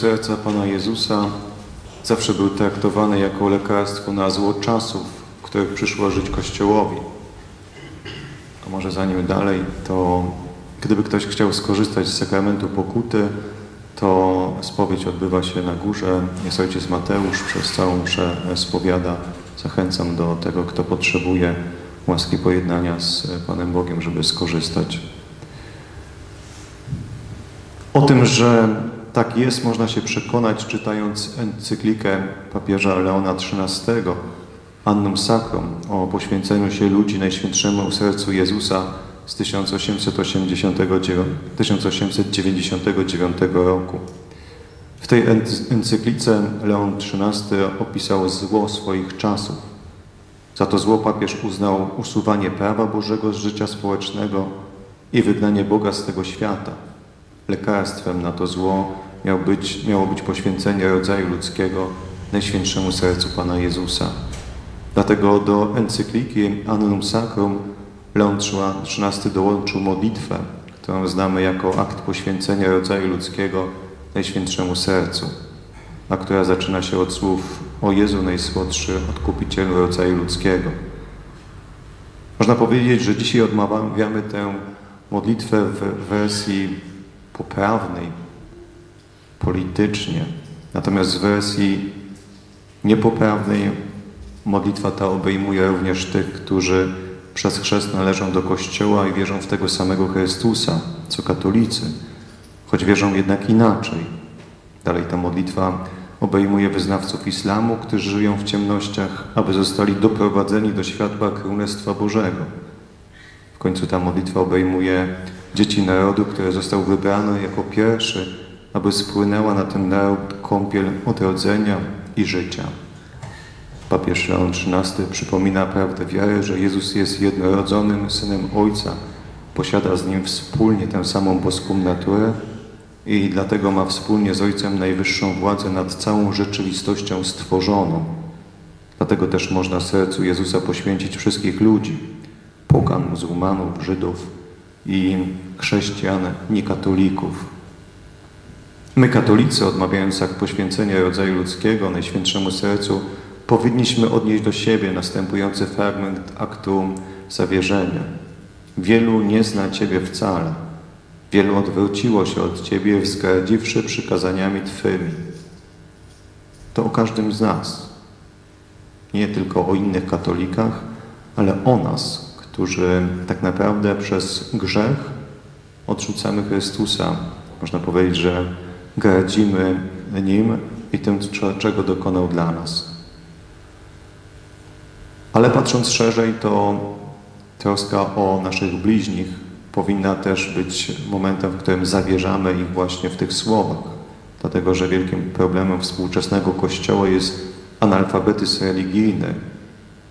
serca Pana Jezusa zawsze był traktowany jako lekarstwo na zło czasów, w których przyszło żyć Kościołowi. A może zanim dalej, to gdyby ktoś chciał skorzystać z sakramentu pokuty, to spowiedź odbywa się na górze. Jest ojciec Mateusz, przez całą mszę spowiada. Zachęcam do tego, kto potrzebuje łaski pojednania z Panem Bogiem, żeby skorzystać. O tym, że tak jest, można się przekonać, czytając encyklikę papieża Leona XIII, Annum Sacrum, o poświęceniu się ludzi Najświętszemu Sercu Jezusa z 1889, 1899 roku. W tej encyklice Leon XIII opisał zło swoich czasów. Za to zło papież uznał usuwanie prawa Bożego z życia społecznego i wygnanie Boga z tego świata. Lekarstwem na to zło miał być, miało być poświęcenie rodzaju ludzkiego Najświętszemu Sercu Pana Jezusa. Dlatego do encykliki Annum Sacrum Leon XIII dołączył modlitwę, którą znamy jako akt poświęcenia rodzaju ludzkiego Najświętszemu Sercu, a która zaczyna się od słów o Jezu Najsłodszy, Odkupicielu rodzaju ludzkiego. Można powiedzieć, że dzisiaj odmawiamy tę modlitwę w wersji poprawnej, politycznie, natomiast w wersji niepoprawnej modlitwa ta obejmuje również tych, którzy przez chrzest należą do Kościoła i wierzą w tego samego Chrystusa, co katolicy, choć wierzą jednak inaczej. Dalej ta modlitwa obejmuje wyznawców islamu, którzy żyją w ciemnościach, aby zostali doprowadzeni do światła Królestwa Bożego. W końcu ta modlitwa obejmuje dzieci narodu, które został wybrane jako pierwszy, aby spłynęła na ten naród kąpiel odrodzenia i życia. Papież Leon XIII przypomina prawdę wiary, że Jezus jest jednorodzonym Synem Ojca, posiada z Nim wspólnie tę samą boską naturę i dlatego ma wspólnie z Ojcem najwyższą władzę nad całą rzeczywistością stworzoną. Dlatego też można sercu Jezusa poświęcić wszystkich ludzi, pogan, muzułmanów, Żydów i chrześcijan, niekatolików. My, katolicy, odmawiając akt poświęcenia rodzaju ludzkiego Najświętszemu Sercu, powinniśmy odnieść do siebie następujący fragment aktu zawierzenia. Wielu nie zna Ciebie wcale. Wielu odwróciło się od Ciebie, wzgardziwszy przykazaniami Twymi. To o każdym z nas. Nie tylko o innych katolikach, ale o nas, którzy tak naprawdę przez grzech odrzucamy Chrystusa. Można powiedzieć, że gardzimy Nim i tym, czego dokonał dla nas. Ale patrząc szerzej, to troska o naszych bliźnich powinna też być momentem, w którym zawierzamy ich właśnie w tych słowach. Dlatego, że wielkim problemem współczesnego Kościoła jest analfabetyzm religijny.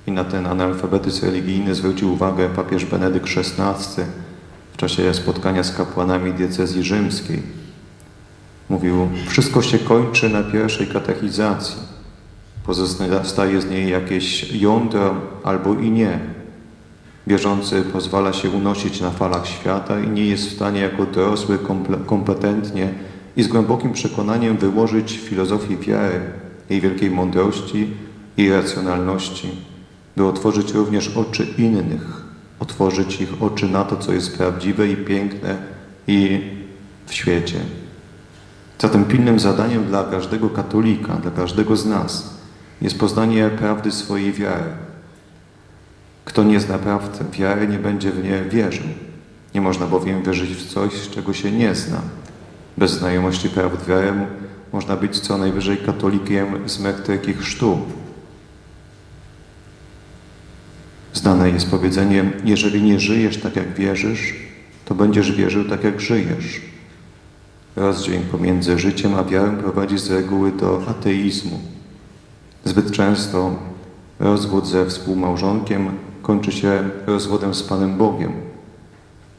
I na ten analfabetyzm religijny zwrócił uwagę papież Benedykt XVI w czasie spotkania z kapłanami diecezji rzymskiej. Mówił, wszystko się kończy na pierwszej katechizacji. Pozostaje z niej jakieś jądro albo i nie. Wierzący pozwala się unosić na falach świata i nie jest w stanie jako dorosły kompetentnie i z głębokim przekonaniem wyłożyć filozofii wiary, jej wielkiej mądrości i racjonalności, by otworzyć również oczy innych, otworzyć ich oczy na to, co jest prawdziwe i piękne i w świecie. Zatem pilnym zadaniem dla każdego katolika, dla każdego z nas jest poznanie prawdy swojej wiary. Kto nie zna prawdy wiary, nie będzie w nie wierzył. Nie można bowiem wierzyć w coś, czego się nie zna. Bez znajomości prawd wiary można być co najwyżej katolikiem z metryki chrztu. Znane jest powiedzenie, jeżeli nie żyjesz tak jak wierzysz, to będziesz wierzył tak jak żyjesz. Rozdział pomiędzy życiem a wiarą prowadzi z reguły do ateizmu. Zbyt często rozwód ze współmałżonkiem kończy się rozwodem z Panem Bogiem.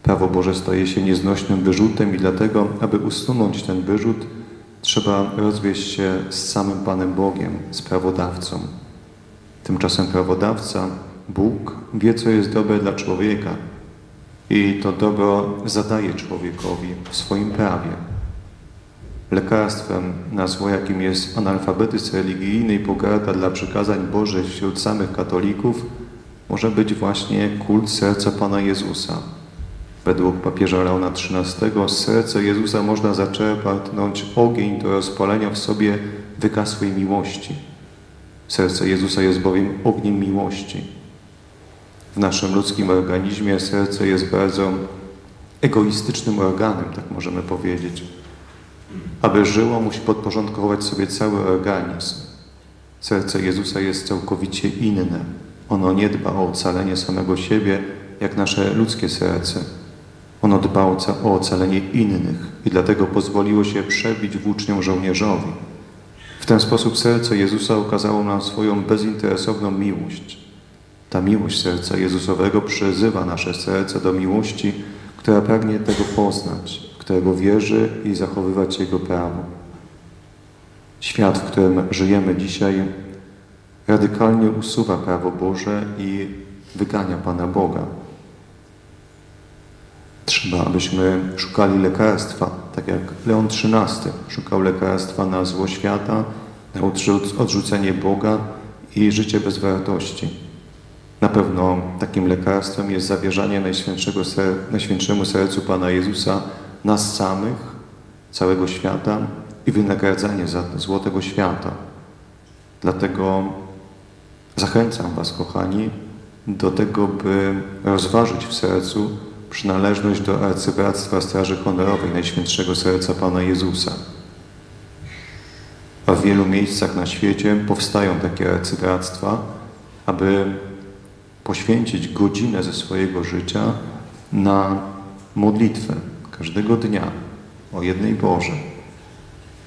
Prawo Boże staje się nieznośnym wyrzutem i dlatego, aby usunąć ten wyrzut, trzeba rozwieść się z samym Panem Bogiem, z prawodawcą. Tymczasem prawodawca, Bóg, wie, co jest dobre dla człowieka i to dobro zadaje człowiekowi w swoim prawie. lekarstwem na zło, jakim jest analfabetyzm religijny i pogarda dla przykazań Bożych wśród samych katolików, może być właśnie kult serca Pana Jezusa. Według papieża Leona XIII z serca Jezusa można zaczerpnąć ogień do rozpalenia w sobie wygasłej miłości. Serce Jezusa jest bowiem ogniem miłości. W naszym ludzkim organizmie serce jest bardzo egoistycznym organem, tak możemy powiedzieć. Aby żyło, musi podporządkować sobie cały organizm. Serce Jezusa jest całkowicie inne. Ono nie dba o ocalenie samego siebie, jak nasze ludzkie serce. Ono dba o, ca- o ocalenie innych i dlatego pozwoliło się przebić włócznią żołnierzowi. W ten sposób serce Jezusa okazało nam swoją bezinteresowną miłość. Ta miłość serca Jezusowego przyzywa nasze serce do miłości, która pragnie tego poznać, którego wierzy i zachowywać Jego prawo. Świat, w którym żyjemy dzisiaj, radykalnie usuwa prawo Boże i wygania Pana Boga. Trzeba, abyśmy szukali lekarstwa, tak jak Leon XIII szukał lekarstwa na zło świata, na odrzuc- odrzucenie Boga i życie bez wartości. Na pewno takim lekarstwem jest zawierzanie Najświętszego ser Najświętszemu Sercu Pana Jezusa nas samych, całego świata i wynagradzanie za zło tego świata. Dlatego zachęcam Was, kochani, do tego, by rozważyć w sercu przynależność do Arcybractwa Straży Honorowej Najświętszego Serca Pana Jezusa. A w wielu miejscach na świecie powstają takie arcybractwa, aby poświęcić godzinę ze swojego życia na modlitwę każdego dnia o jednej Boże.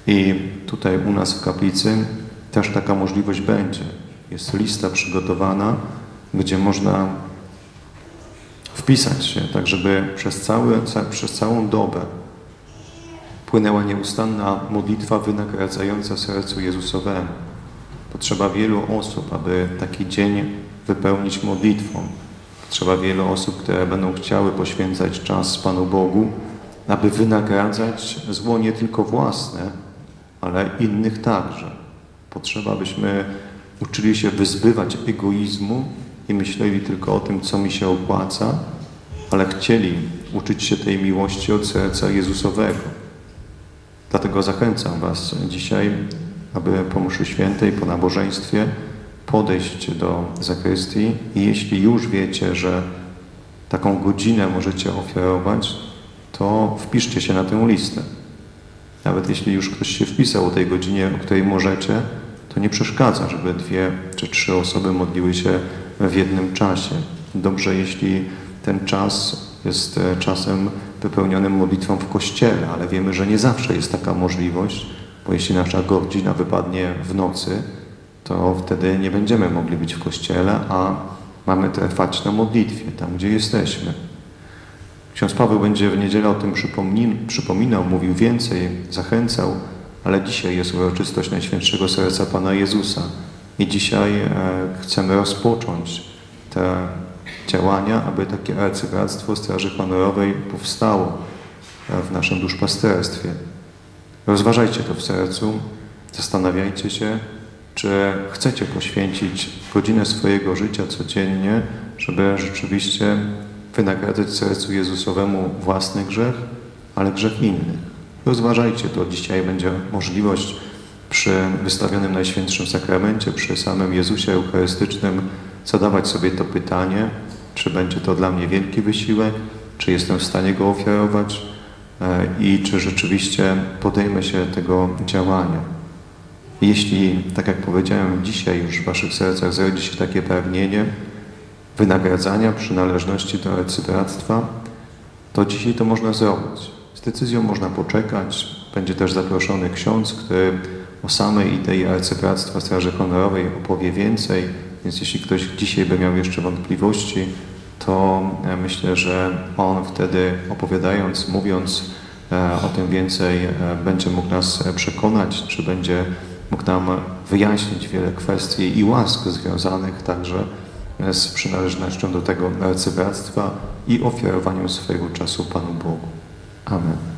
I tutaj u nas w kaplicy też taka możliwość będzie. Jest lista przygotowana, gdzie można wpisać się, tak żeby przez, cały, ca, przez całą dobę płynęła nieustanna modlitwa wynagradzająca sercu Jezusowemu. Potrzeba wielu osób, aby taki dzień wypełnić modlitwą. Potrzeba wielu osób, które będą chciały poświęcać czas Panu Bogu, aby wynagradzać zło nie tylko własne, ale innych także. Potrzeba, abyśmy uczyli się wyzbywać egoizmu i myśleli tylko o tym, co mi się opłaca, ale chcieli uczyć się tej miłości od serca Jezusowego. Dlatego zachęcam Was dzisiaj, aby po mszy świętej, po nabożeństwie podejść do zakrystii i jeśli już wiecie, że taką godzinę możecie ofiarować, to wpiszcie się na tę listę. Nawet jeśli już ktoś się wpisał o tej godzinie, o której możecie, to nie przeszkadza, żeby dwie czy trzy osoby modliły się w jednym czasie. Dobrze, jeśli ten czas jest e, czasem wypełnionym modlitwą w kościele, ale wiemy, że nie zawsze jest taka możliwość, bo jeśli nasza godzina wypadnie w nocy, to wtedy nie będziemy mogli być w kościele, a mamy trwać na modlitwie, tam gdzie jesteśmy. Ksiądz Paweł będzie w niedzielę o tym przypominał, mówił więcej, zachęcał, ale dzisiaj jest uroczystość Najświętszego Serca Pana Jezusa. I dzisiaj e, chcemy rozpocząć te działania, aby takie arcybractwo Straży Honorowej powstało e, w naszym duszpasterstwie. Rozważajcie to w sercu, zastanawiajcie się, czy chcecie poświęcić godzinę swojego życia codziennie, żeby rzeczywiście wynagradzać sercu Jezusowemu własny grzech, ale grzech innych. Rozważajcie to. Dzisiaj będzie możliwość przy wystawionym Najświętszym Sakramencie, przy samym Jezusie Eucharystycznym zadawać sobie to pytanie, czy będzie to dla mnie wielki wysiłek, czy jestem w stanie go ofiarować e, i czy rzeczywiście podejmę się tego działania. Jeśli, tak jak powiedziałem, dzisiaj już w Waszych sercach zrodzi się takie pragnienie wynagradzania przynależności do arcybractwa, to dzisiaj to można zrobić. Z decyzją można poczekać. Będzie też zaproszony ksiądz, który o samej idei arcybractwa Straży Honorowej opowie więcej, więc jeśli ktoś dzisiaj by miał jeszcze wątpliwości, to e, myślę, że on wtedy opowiadając, mówiąc e, o tym więcej, e, będzie mógł nas przekonać, czy będzie mógł nam wyjaśnić wiele kwestii i łask związanych także z przynależnością do tego arcybractwa i ofiarowaniem swojego czasu Panu Bogu. Amen.